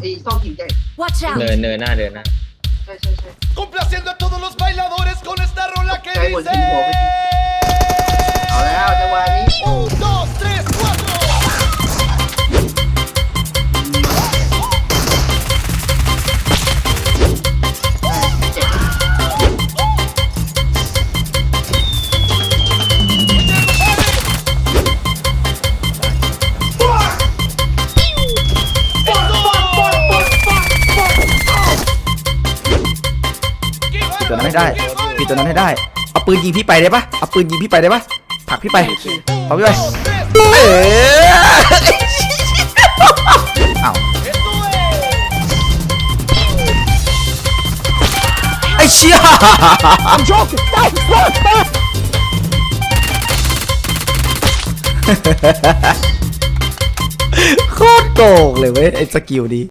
ไอ้ซอกหินใหญ่ Watch เนิ out! นเนินหน้าเดินหน้า ใช่ใช่ใช่ Complaciendo a todos los bailadores con esta rola que Ok, buen dice. ตัวนั้นให้ได้ปิดตัวนั้นให้ได้ เอาปืนยิงพี่ไปได้ปะเอาปืนยิงพี่ไปได้ปะผลักพี่ไปผลักพี่ไปเออเอ้าไอ้เชี่ยโคตรโกงเลยเว้ยไอ้สกิลนี้